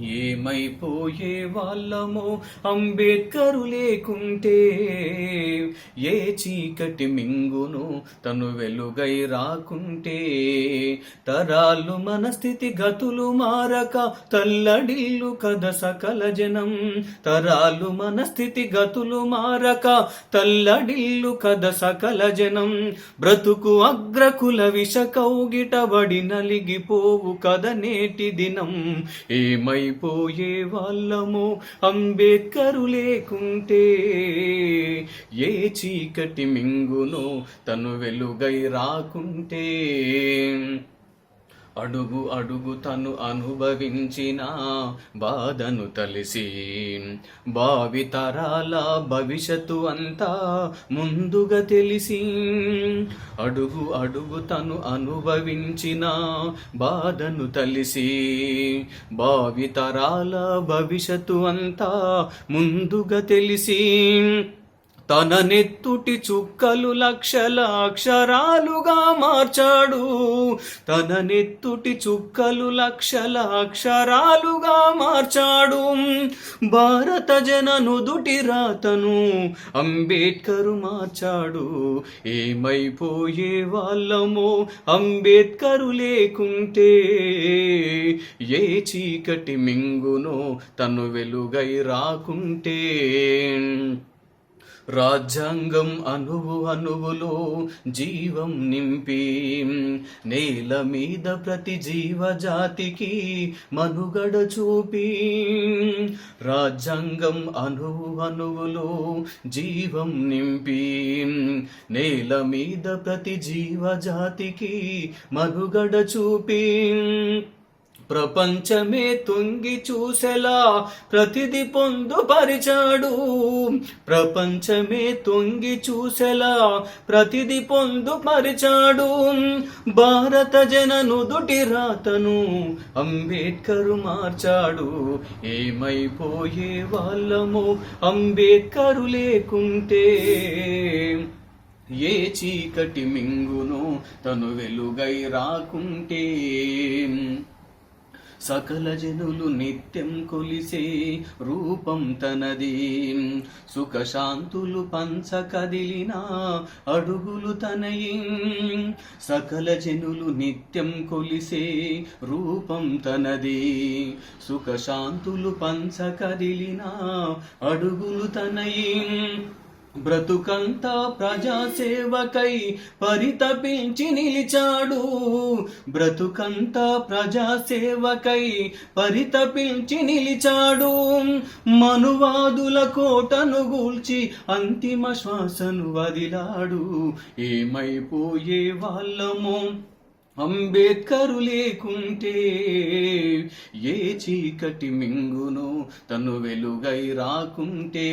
ఏమైపోయే వాళ్ళమో అంబేద్కరు లేకుంటే ఏ చీకటి మింగును తను వెలుగై రాకుంటే? తరాలు మన స్థితి గతులు మారక తల్లడిల్లు కథ సకల జనం. తరాలు మన స్థితి గతులు మారక తల్లడిల్లు కథ సకల జనం. బ్రతుకు అగ్రకుల విష కౌగిటబడి నలిగిపోవు కథ నేటి దినం. అయిపోయే వాళ్ళము అంబేద్కరు లేకుంటే ఏ చీకటి మింగునో తను వెలుగై రాకుంటే అడుగు అడుగు తను అనుభవించిన బాధను తలిసి. భావితరాల భవిష్యత్తు అంతా ముందుగా తెలిసి. అడుగు అడుగు తను అనుభవించిన బాధను తలిసి. భావితరాల భవిష్యత్తు అంతా ముందుగా తెలిసి. తన నెత్తుటి చుక్కలు లక్షల అక్షరాలుగా మార్చాడు. తన నెత్తుటి చుక్కలు లక్షల అక్షరాలుగా మార్చాడు. భారత జన నుదుటి రాతను అంబేద్కరు మార్చాడు. ఏమైపోయే వాళ్ళమో అంబేద్కరు లేకుంటే. ఏ చీకటి మింగునో తను వెలుగై రాకుంటే. రాజ్యాంగం అణువు అణువులో జీవం నింపి నేల మీద ప్రతి జీవజాతికి మనుగడ చూపి రాజ్యాంగం అణువు అణువులో జీవం నింపి నేల మీద ప్రతి జీవజాతికి మనుగడ చూపి ప్రపంచమే తొంగి చూసేలా ప్రతిది పొందుపరిచాడు. ప్రపంచమే తొంగి చూసేలా ప్రతిది పొందుపరిచాడు. భారత జన నుదుటి రాతను అంబేద్కరు మార్చాడు. ఏమైపోయే వాళ్ళము అంబేద్కరు లేకుంటే? ఏ చీకటి మింగును తను వెలుగై రాకుంటే? సకల జనులు నిత్యం కొలిసే రూపం తనది. సుఖశాంతులు పంచ కదిలిన అడుగులు తనయి. సకల జనులు నిత్యం కొలిసే రూపం తనది. సుఖశాంతులు పంచ కదిలిన అడుగులు తనయి. బ్రతుకంతా ప్రజాసేవకై పరితపించి నిలిచాడు. బ్రతుకంతా ప్రజాసేవకై పరితపించి నిలిచాడు. మనువాదుల కోటను గూల్చి అంతిమ శ్వాసను వదిలాడు. ఏమైపోయే వాళ్ళము అంబేద్కరు లేకుంటే ఏ చీకటి మింగును తను వెలుగై రాకుంటే.